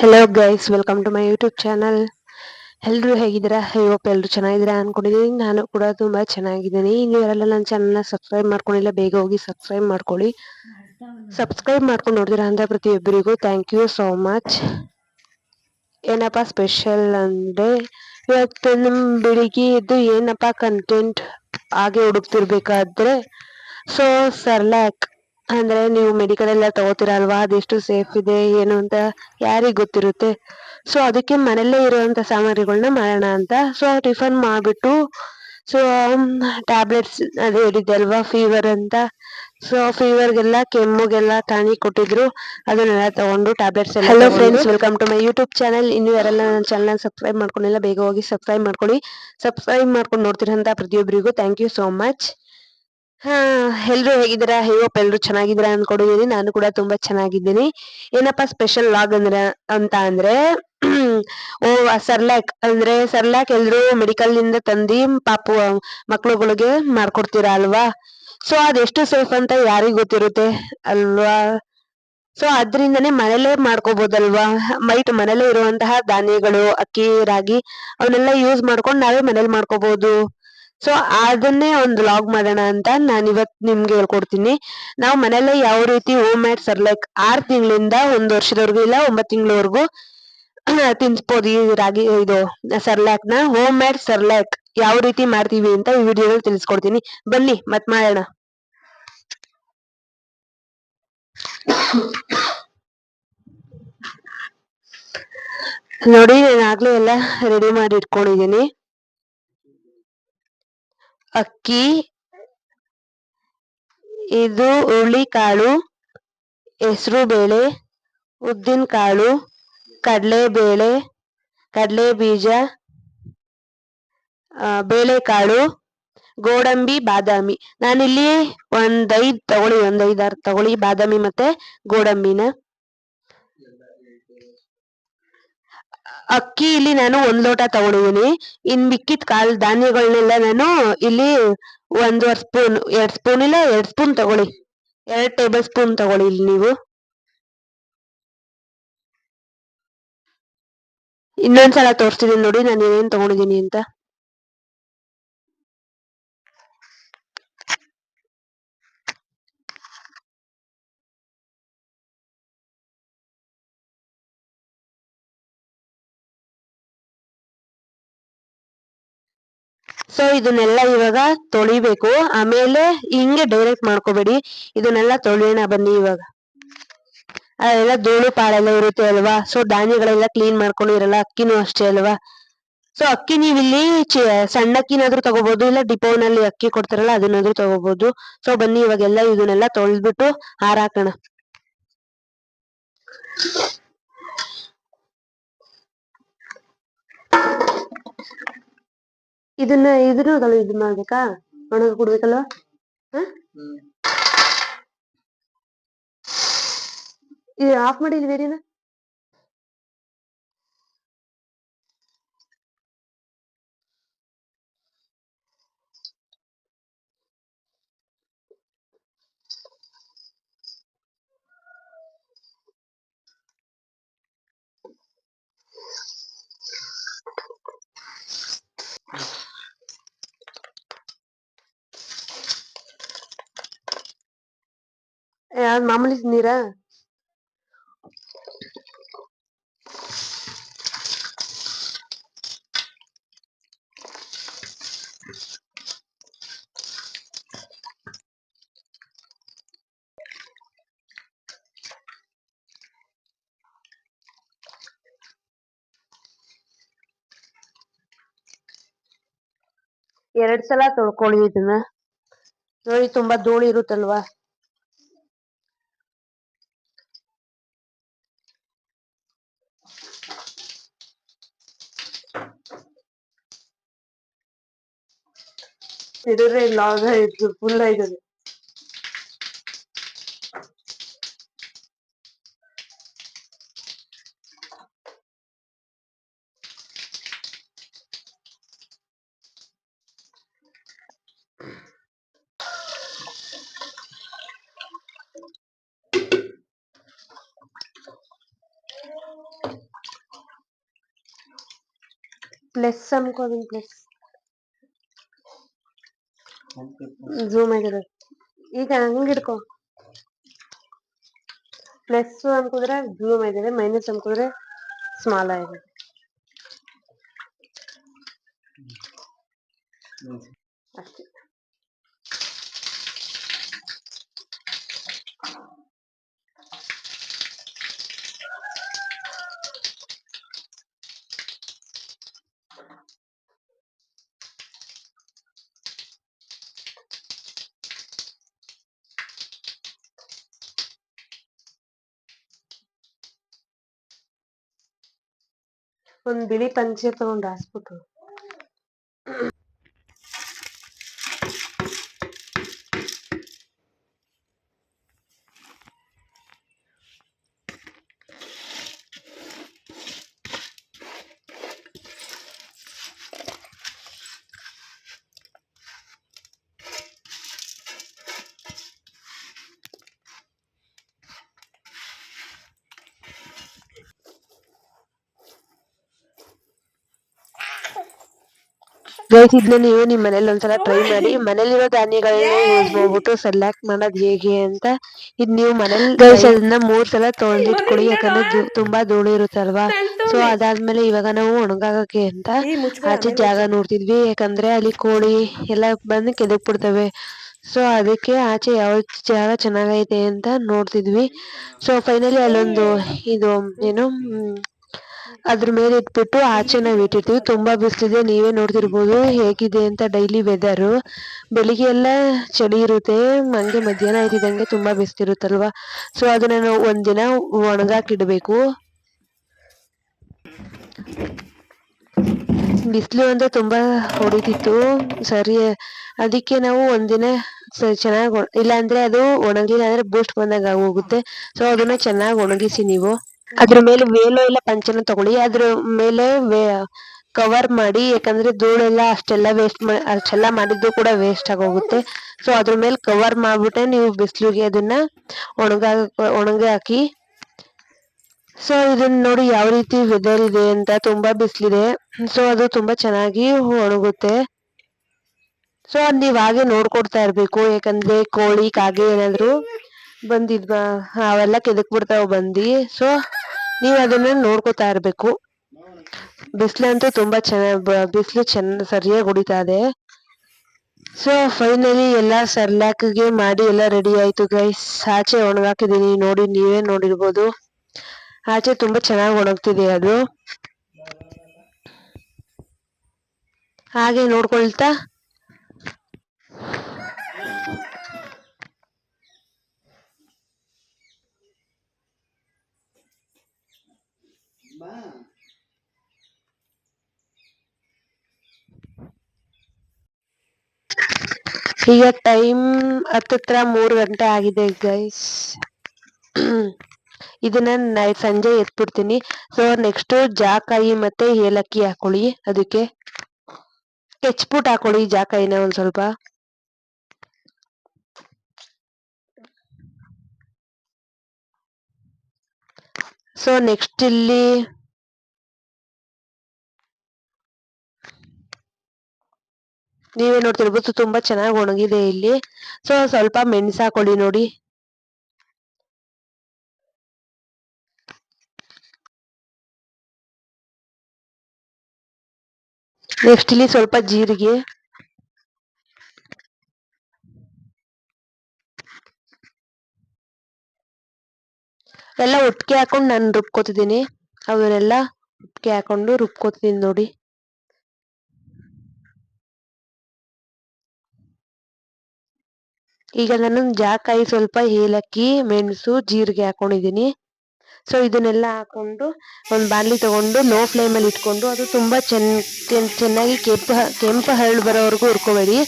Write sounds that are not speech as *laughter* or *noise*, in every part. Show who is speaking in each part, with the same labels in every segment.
Speaker 1: Hello guys welcome to my YouTube channel ಎಲ್ಲರೂ ಹೇಗಿದ್ದೀರಾ? Hope ಎಲ್ಲರೂ ಚೆನ್ನಾಗಿದ್ದೀರಾ ಅನ್ಕೊಂಡಿದ್ದೀನಿ. ನಾನು ಕೂಡ ತುಂಬ ಚೆನ್ನಾಗಿದ್ದೀನಿ. ನೀವು ಯಾರೆಲ್ಲ ನನ್ನ ಚಾನಲ್ನ ಸಬ್ಸ್ಕ್ರೈಬ್ ಮಾಡ್ಕೊಂಡಿಲ್ಲ, ಬೇಗ ಹೋಗಿ ಸಬ್ಸ್ಕ್ರೈಬ್ ಮಾಡ್ಕೊಳ್ಳಿ. ಸಬ್ಸ್ಕ್ರೈಬ್ ಮಾಡ್ಕೊಂಡು ನೋಡಿದಿರಾ ಅಂತ ಪ್ರತಿಯೊಬ್ಬರಿಗೂ ಥ್ಯಾಂಕ್ ಯು ಸೋ ಮಚ್ ಏನಪ್ಪ ಸ್ಪೆಷಲ್ ಅಂದರೆ ಇವತ್ತು ನಮ್ಮ ಬೆಳಿಗ್ಗೆ ಎದ್ದು ಏನಪ್ಪ ಕಂಟೆಂಟ್ ಹಾಗೆ ಹುಡುಕ್ತಿರ್ಬೇಕಾದ್ರೆ ಸೊ ಸರ್ಲ್ಯಾಕ್ ಅಂದ್ರೆ ನೀವು ಮೆಡಿಕಲ್ ಎಲ್ಲ ತಗೋತೀರಾ ಅಲ್ವಾ? ಅದೆಷ್ಟು ಸೇಫ್ ಇದೆ ಏನು ಅಂತ ಯಾರಿಗ್ ಗೊತ್ತಿರುತ್ತೆ? ಸೊ ಅದಕ್ಕೆ ಮನೆಯಲ್ಲೇ ಇರುವಂತ ಸಾಮಗ್ರಿಗಳನ್ನ ಮಾಡೋಣ ಅಂತ. ಸೊ ಟಿಫನ್ ಮಾಡಿಬಿಟ್ಟು ಸೊ ಟ್ಯಾಬ್ಲೆಟ್ಸ್ ಅದೇ ಹೇಳಿದ್ದೆ ಅಲ್ವಾ ಫೀವರ್ ಅಂತ. ಸೊ ಫೀವರ್ಗೆಲ್ಲ ಕೆಮ್ಮುಗೆಲ್ಲ ಟಾನಿಕ್ ಕೊಟ್ಟಿದ್ರು. ಅದನ್ನೆಲ್ಲ ತಗೊಂಡು ಟ್ಯಾಬ್ಲೆಟ್ಸ್ ಎಲ್ಲ hello friends welcome to my YouTube channel ಇನ್ನು ಯಾರೆಲ್ಲ ನನ್ನ ಚಾನಲ್ ಸಬ್ಸ್ಕ್ರೈಬ್ ಮಾಡ್ಕೊಂಡಿಲ್ಲ ಬೇಗ ಹೋಗಿ ಸಬ್ಸ್ಕ್ರೈಬ್ ಮಾಡ್ಕೊಳ್ಳಿ. ಸಬ್ಸ್ಕ್ರೈಬ್ ಮಾಡ್ಕೊಂಡು ನೋಡ್ತಿರಂತ ಪ್ರತಿಯೊಬ್ಬರಿಗೂ ಥ್ಯಾಂಕ್ ಯು ಸೋ ಮಚ್ ಹಾ, ಎಲ್ರು ಹೇಗಿದ್ದೀರಾ? ಹೋಪ್ ಎಲ್ರು ಚೆನ್ನಾಗಿದ್ದೀರಾ ಅನ್ಕೊಂಡಿದೀನಿ ನಾನು ಕೂಡ ತುಂಬಾ ಚೆನ್ನಾಗಿದ್ದೀನಿ. ಏನಪ್ಪಾ ಸ್ಪೆಷಲ್ ಲಾಗ್ ಅಂದ್ರೆ ಅಂತ ಅಂದ್ರೆ, *clears throat* ಓ ಸರ್ಲ್ಯಾಕ್ ಅಂದ್ರೆ ಸರ್ಲ್ಯಾಕ್ ಎಲ್ರು ಮೆಡಿಕಲ್ನಿಂದ ತಂದಿ ಪಾಪು ಮಕ್ಳುಗಳಿಗೆ ಮಾಡ್ಕೊಡ್ತೀರಾ ಅಲ್ವಾ? ಸೊ ಅದೆಷ್ಟು ಸೇಫ್ ಅಂತ ಯಾರಿಗ್ ಗೊತ್ತಿರುತ್ತೆ ಅಲ್ವಾ? ಸೊ ಅದ್ರಿಂದನೇ ಮನೇಲೆ ಮಾಡ್ಕೋಬಹುದಲ್ವಾ ಮೈಟ್ ಮನೇಲೆ ಇರುವಂತಹ ಧಾನ್ಯಗಳು, ಅಕ್ಕಿ, ರಾಗಿ, ಅವನ್ನೆಲ್ಲ ಯೂಸ್ ಮಾಡ್ಕೊಂಡು ನಾವೇ ಮನೇಲಿ ಮಾಡ್ಕೋಬಹುದು ಸೊ ಅದನ್ನೇ ಒಂದು ಲಾಗ್ ಮಾಡೋಣ ಅಂತ ನಾನು ಇವತ್ ನಿಮ್ಗೆ ಹೇಳ್ಕೊಡ್ತೀನಿ. ನಾವು ಮನೇಲೆ ಯಾವ ರೀತಿ ಹೋಮ್ ಮೇಡ್ ಸರ್ಲೈಕ್ ಆರ್ ತಿಂಗಳಿಂದ ಒಂದು ವರ್ಷದವರೆಗೂ ಇಲ್ಲ, ಒಂಬತ್ತು ತಿಂಗಳವರೆಗೂ *clears throat* ತಿನ್ಸ್ಬೋದು ಈ ರಾಗಿ, ಇದು ಸರ್ಲಾಕ್ನ ಹೋಮ್ ಮೇಡ್ ಸರ್ಲ್ಯಾಕ್ ಯಾವ ರೀತಿ ಮಾಡ್ತೀವಿ ಅಂತ ಈ ವಿಡಿಯೋದಲ್ಲಿ ತಿಳಿಸ್ಕೊಡ್ತೀನಿ. ಬನ್ನಿ, ಮತ್ ಮಾಡೋಣ. ನೋಡಿ, ನಾನು ಆಗ್ಲೇ ಎಲ್ಲ ರೆಡಿ ಮಾಡಿ ಇಟ್ಕೊಂಡಿದ್ದೀನಿ. ಅಕ್ಕಿ, ಇದು ಹುರುಳಿಕಾಳು ಹೆಸರು ಬೇಳೆ ಉದ್ದಿನ ಕಾಳು ಕಡಲೆಬೇಳೆ ಕಡಲೆ ಬೀಜ ಬೇಳೆಕಾಳು, ಗೋಡಂಬಿ, ಬಾದಾಮಿ. ನಾನಿಲ್ಲಿ ಒಂದ್ ಐದ್ ತಗೊಳ್ಳಿ ಒಂದ್ ಐದಾರು ತಗೊಳ್ಳಿ, ಬಾದಾಮಿ ಮತ್ತೆ ಗೋಡಂಬಿನ. ಅಕ್ಕಿ ಇಲ್ಲಿ ನಾನು ಒಂದ್ ಲೋಟ ತಗೊಂಡಿದ್ದೀನಿ ಇನ್ ಮಿಕ್ಕಿದ ಕಾಳು ಧಾನ್ಯಗಳನ್ನೆಲ್ಲ ನಾನು ಇಲ್ಲಿ ಒಂದೂವರೆ ಸ್ಪೂನ್, ಎರಡ್ ಸ್ಪೂನ್ ಇಲ್ಲ, ಎರಡ್ ಸ್ಪೂನ್ ತಗೊಳ್ಳಿ. ಎರಡ್ ಟೇಬಲ್ ಸ್ಪೂನ್ ತಗೊಳ್ಳಿ ಇಲ್ಲಿ ನೀವು. ಇನ್ನೊಂದ್ಸಲ ತೋರಿಸ್ತಿದ್ದೀನಿ ನೋಡಿ ನಾನು ಏನೇನ್ ತಗೊಂಡಿದ್ದೀನಿ ಅಂತ. ಸೊ ಇದನ್ನೆಲ್ಲ ಇವಾಗ ತೊಳಿಬೇಕು. ಆಮೇಲೆ ಹಿಂಗೆ ಡೈರೆಕ್ಟ್ ಮಾಡ್ಕೋಬೇಡಿ. ಇದನ್ನೆಲ್ಲ ತೊಳೆಯೋಣ ಬನ್ನಿ ಇವಾಗ. ಅದೆಲ್ಲ ಧೂಳು ಪಾಳೆಲ್ಲ ಇರುತ್ತೆ ಅಲ್ವಾ? ಸೊ ಧಾನ್ಯಗಳೆಲ್ಲ ಕ್ಲೀನ್ ಮಾಡ್ಕೊಂಡು ಇರಲ್ಲ, ಅಕ್ಕಿನೂ ಅಷ್ಟೇ ಅಲ್ವಾ? ಸೊ ಅಕ್ಕಿ ನೀವಿಲ್ಲಿ ಸಣ್ಣ ಅಕ್ಕಿನಾದ್ರೂ ತಗೋಬಹುದು ಇಲ್ಲ ಡಿಪೋನಲ್ಲಿ ಅಕ್ಕಿ ಕೊಡ್ತಾರಲ್ಲ, ಅದನ್ನಾದ್ರೂ ತಗೋಬಹುದು ಸೊ ಬನ್ನಿ ಇವಾಗೆಲ್ಲ ಇದನ್ನೆಲ್ಲ ತೊಳೆದ್ಬಿಟ್ಟು ಹಾರಾಕೋಣ. ಇದನ್ನ ಇದನ್ನ ಇದು ಮಾಡ್ಬೇಕಾ ಒಣಗ ಕೊಡ್ಬೇಕಲ್ವಾ ಇದು ಆಫ್ ಮಾಡಿ ಇದು ಬೇರೆನ ಯಾವ್ದು ಮಾಮೂಲಿ ನೀರಾ ಎರಡ್ ಸಲ ತೊಳ್ಕೊಳ್ಳಿ ಇದನ್ನ. ನೋಡಿ ತುಂಬಾ ಧೂಳು ಇರುತ್ತಲ್ವಾ? ಸಿಡರೆಲ್ಲಾಗ ಇತ್ತು ಫುಲ್ ಆಯ್ತದೆ ப்ளஸ் சம்க்கு அதுவும் ப்ளஸ் ಝೂಮ್ ಆಗಿದೆ. ಈಗ ಹಂಗ್ ಹಿಡ್ಕೊ. ಪ್ಲಸ್ ಅನ್ಕೋದ್ರೆ ಜೂಮ್ ಆಗಿದೆ ಮೈನಸ್ ಅನ್ಕೋದ್ರೆ ಸ್ಮಾಲ್ ಆಗಿದೆ. ಅಷ್ಟೇ. ಒಂದ್ ಬಿಳಿ ಪಂಚೆ ತಗೊಂಡ್ ಹಾಸ್ಬಿಟ್ಟು. ಇದನ್ನ ನೀವು ನಿಮ್ ಮನೇಲಿ ಒಂದ್ಸಲ ಟ್ರೈ ಮಾಡಿ? *laughs* ಮನೇಲಿರೋ ಧಾನ್ಯಗಳನ್ನ ಯೂಸ್ ಮಾಡ್ಬಿಟ್ಟು ಸೆಲೆಕ್ಟ್ ಮಾಡೋದ್ ಹೇಗೆ ಅಂತ. ಇದ್ ನೀವು ಮನೇಲಿ ಗೈಸ್ ಅದನ್ನ ಮೂರ್ ಸಲ ತೊಳೆದಿಟ್ಕೊಳ್ಳಿ ಯಾಕಂದ್ರೆ ತುಂಬಾ ಧೂಳು ಇರುತ್ತಲ್ವಾ? ಸೊ ಅದಾದ್ಮೇಲೆ ಇವಾಗ ನಾವು ಒಣಗಾಗಕ್ಕೆ ಅಂತ ಆಚೆ ಜಾಗ ನೋಡ್ತಿದ್ವಿ. ಯಾಕಂದ್ರೆ ಅಲ್ಲಿ ಕೋಳಿ ಎಲ್ಲ ಬಂದು ಕೆದಕ್ ಬಿಡ್ತವೆ. ಸೊ ಅದಕ್ಕೆ ಆಚೆ ಯಾವ ಜಾಗ ಚೆನ್ನಾಗೈತೆ ಅಂತ ನೋಡ್ತಿದ್ವಿ. ಸೊ ಫೈನಲಿ ಅಲ್ಲೊಂದು ಇದು ಏನು ಅದ್ರ ಮೇಲೆ ಇಟ್ಬಿಟ್ಟು ಆಚೆ ನಾವು ಇಟ್ಟಿರ್ತೀವಿ ತುಂಬ ಬಿಸಿಲಿದೆ, ನೀವೇ ನೋಡ್ತಿರ್ಬೋದು ಹೇಗಿದೆ ಅಂತ ಡೈಲಿ ವೆದರು ಬೆಳಿಗ್ಗೆ ಎಲ್ಲ ಚಳಿ ಇರುತ್ತೆ, ಹಂಗೆ ಮಧ್ಯಾಹ್ನ ಇದ್ದಿದ್ದಂಗೆ ತುಂಬ ಬಿಸ್ಲಿರುತ್ತಲ್ವಾ? ಸೊ ಅದನ್ನ ನಾವು ಒಂದಿನ ಒಣಗಾಕಿಡ್ಬೇಕು. ಬಿಸಿಲು ಅಂತ ತುಂಬಾ ಹೊಡಿತಿತ್ತು. ಸರಿ, ಅದಕ್ಕೆ ನಾವು ಒಂದಿನ ಚೆನ್ನಾಗಿ ಇಲ್ಲ ಅಂದ್ರೆ ಅದು ಒಣಗಿಲ್ಲ ಅಂದ್ರೆ ಬೂಸ್ಟ್ ಬಂದಾಗ ಹೋಗುತ್ತೆ ಸೊ ಅದನ್ನ ಚೆನ್ನಾಗಿ ಒಣಗಿಸಿ ನೀವು. ಅದ್ರ ಮೇಲೆ ವೇಲೋ ಇಲ್ಲ ಪಂಚನ ತಗೊಳ್ಳಿ. ಅದ್ರ ಮೇಲೆ ಕವರ್ ಮಾಡಿ, ಯಾಕಂದ್ರೆ ಧೂಳೆಲ್ಲ ಅಷ್ಟೆಲ್ಲ ವೇಸ್ಟ್ ಅಷ್ಟೆಲ್ಲ ಮಾಡಿದ್ದು ಕೂಡ ವೇಸ್ಟ್ ಆಗೋಗುತ್ತೆ. ಸೊ ಅದ್ರ ಮೇಲೆ ಕವರ್ ಮಾಡ್ಬಿಟ್ಟೆ, ನೀವು ಬಿಸಿಲಿಗೆ ಅದನ್ನ ಒಣಗ ಒಣಗ ಹಾಕಿ. ಸೊ ಇದನ್ನ ನೋಡಿ ಯಾವ ರೀತಿ ವೆದರ್ ಇದೆ ಅಂತ ತುಂಬಾ ಬಿಸಿಲಿದೆ. ಸೊ ಅದು ತುಂಬಾ ಚೆನ್ನಾಗಿ ಒಣಗುತ್ತೆ. ಸೊ ಅದ್ ನೀವ್ ಹಾಗೆ ನೋಡ್ಕೊಡ್ತಾ ಇರ್ಬೇಕು, ಯಾಕಂದ್ರೆ ಕೋಳಿ, ಕಾಗೆ ಏನಾದ್ರು. ಬಂದಿದ್ವ. ಅವೆಲ್ಲ ಕೆದಕ್ ಬಿಡ್ತಾವ ಬಂದಿ. ಸೊ ನೀವು ಅದನ್ನ ನೋಡ್ಕೊತಾ ಇರ್ಬೇಕು. ಬಿಸಿಲಂತೂ ತುಂಬಾ ಚೆನ್ನಾಗಿ ಬಿಸಿಲು ಚೆನ್ನ ಸರಿಯಾಗಿ ಹೊಡಿತಾ ಇದೆ. ಸೊ ಫೈನಲಿ ಎಲ್ಲ ಸರ್ಲಾಕ್ಗೆ ಮಾಡಿ ಎಲ್ಲ ರೆಡಿ ಆಯ್ತು ಗೈಸ್ ಆಚೆ ಒಣಗಾಕಿದೀನಿ. ನೋಡಿ, ನೀವೇ ನೋಡಿರ್ಬೋದು. ಆಚೆ ತುಂಬಾ ಚೆನ್ನಾಗಿ ಒಣಗ್ತಿದೆ ಅದು. ಹಾಗೆ ನೋಡ್ಕೊಳ್ತಾ? ಈಗ ಟೈಮ್ ಹತ್ತತ್ರ ಮೂರು ಗಂಟೆ ಆಗಿದೆ ಗೈಸ್ *clears throat* ಇದನ್ನ ನೈಟ್ ಸಂಜೆ ಎತ್ಬಿಡ್ತೀನಿ. ಸೊ ನೆಕ್ಸ್ಟ್ ಜಾಕಾಯಿ ಮತ್ತೆ ಏಲಕ್ಕಿ ಹಾಕೊಳ್ಳಿ. ಅದಕ್ಕೆ ಕೆಚ್ಬಿಟ್ಟು ಹಾಕೊಳ್ಳಿ ಜಾಕಾಯಿನ ಒಂದ್ ಸ್ವಲ್ಪ. ಸೊ ನೆಕ್ಸ್ಟ್ ಇಲ್ಲಿ ನೀವೇ ನೋಡ್ತಿರ್ಬೋದು ತುಂಬಾ ಚೆನ್ನಾಗಿ ಒಣಗಿದೆ ಇಲ್ಲಿ. ಸೊ ಸ್ವಲ್ಪ ಮೆಣಸು ಹಾಕೊಳ್ಳಿ ನೋಡಿ. ನೆಕ್ಸ್ಟ್ ಇಲ್ಲಿ ಸ್ವಲ್ಪ ಜೀರಿಗೆ. ಎಲ್ಲ ಉಪ್ಪಿಗೆ ಹಾಕೊಂಡು ನಾನು ರುಬ್ಕೋತಿದ್ದೀನಿ. ಅವನ್ನೆಲ್ಲ ಒಟ್ಟಿಗೆ ಹಾಕೊಂಡು ರುಬ್ಕೋತಿದ್ದೀನಿ ನೋಡಿ. ಈಗ ನಾನು ಜಾಕಾಯಿ ಸ್ವಲ್ಪ ಏಲಕ್ಕಿ, ಮೆಣಸು, ಜೀರಿಗೆ ಹಾಕೊಂಡಿದ್ದೀನಿ. ಸೊ ಇದನ್ನೆಲ್ಲ ಹಾಕೊಂಡು ಒಂದು ಬಾಣಲಿ ತಗೊಂಡು ಲೋ ಫ್ಲೇಮಲ್ಲಿ ಇಟ್ಕೊಂಡು ಅದು ತುಂಬ ಚೆನ್ನ ಚೆನ್ನಾಗಿ ಕೆಂಪು ಕೆಂಪು ಹರಳು ಬರೋವರೆಗೂ ಹುರ್ಕೋಬೇಡಿ.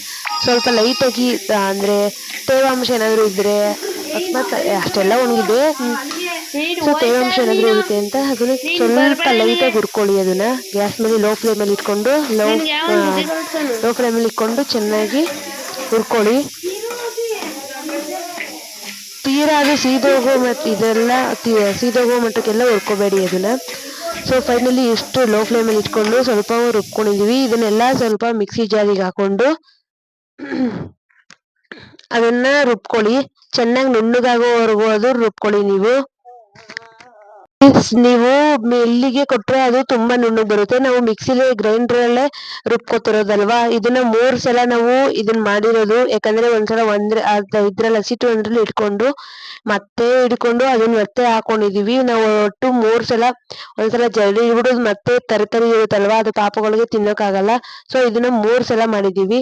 Speaker 1: ಸ್ವಲ್ಪ ಲೈಟಾಗಿ ಅಂದರೆ ತೇವಾಂಶ ಏನಾದರೂ ಇದ್ದರೆ ಅಕಸ್ಮಾತ್ ಅಷ್ಟೆಲ್ಲ ಒಣಗಿದೆ. ಸೊ ತೇವಾಂಶ ಏನಾದರೂ ಇರುತ್ತೆ ಅಂತ ಅದನ್ನು ಸ್ವಲ್ಪ ಲೈಟಾಗಿ ಹುರ್ಕೊಳ್ಳಿ ಅದನ್ನು. ಗ್ಯಾಸ್ ಮೇಲೆ ಲೋ ಫ್ಲೇಮಲ್ಲಿ ಇಟ್ಕೊಂಡು ಲೋ ಲೋ ಫ್ಲೇಮಲ್ಲಿ ಇಟ್ಕೊಂಡು ಚೆನ್ನಾಗಿ ಹುರ್ಕೊಳ್ಳಿ. ಅದು ಸೀದೋಗೋ ಮತ್ತು ಇದೆಲ್ಲ ಸೀದೋಗೋ ಮಟ್ಟಕ್ಕೆಲ್ಲ ಹುರ್ಕೋಬೇಡಿ ಅದನ್ನು ಸೊ ಫೈನಲಿ ಇಷ್ಟು ಲೋ ಫ್ಲೇಮಲ್ಲಿ ಇಟ್ಕೊಂಡು ಸ್ವಲ್ಪ ರುಬ್ಕೊಂಡಿದ್ದೀವಿ ಇದನ್ನೆಲ್ಲ ಸ್ವಲ್ಪ ಮಿಕ್ಸಿ ಜಾರಿಗೆ ಹಾಕೊಂಡು *clears throat* ಅದನ್ನ ರುಬ್ಕೊಳ್ಳಿ. ಚೆನ್ನಾಗಿ ನುಣ್ಣಗಾಗೋವರೆಗೂ ಅದು ರುಬ್ಕೊಳ್ಳಿ ನೀವು. ನೀವು ಮಿಲ್ಲಿಗೆ ಕೊಟ್ರೆ ಅದು ತುಂಬಾ ನುಣ್ಣಗೆ ಬರುತ್ತೆ. ನಾವು ಮಿಕ್ಸಿಲಿ ಗ್ರೈಂಡರ್ ಅಲ್ಲೇ ರುಬ್ಕೊತಿರೋದಲ್ವಾ? ಇದನ್ನ ಮೂರು ಸಲ ನಾವು ಇದನ್ನ ಮಾಡಿರೋದು. ಯಾಕಂದ್ರೆ ಒಂದ್ಸಲ ಒಂದ್ರ ಇದ್ರಲ್ಲಿ ಹಸಿಟ್ಟು ಒಂದ್ರಲ್ಲಿ ಇಟ್ಕೊಂಡು ಮತ್ತೆ ಇಟ್ಕೊಂಡು ಅದನ್ನ ಮತ್ತೆ ಹಾಕೊಂಡಿದೀವಿ. ನಾವು ಒಟ್ಟು ಮೂರು ಸಲ ಒಂದ್ಸಲ ಜರಡಿ ಹಿಡಿದು ಮತ್ತೆ ತರಕಾರಿ ಇರುತ್ತಲ್ವಾ? ಅದು ಪಾಪಗಳಿಗೆ ತಿನ್ನೋಕ್ಕಾಗಲ್ಲ. ಸೊ ಇದನ್ನ ಮೂರು ಸಲ ಮಾಡಿದೀವಿ.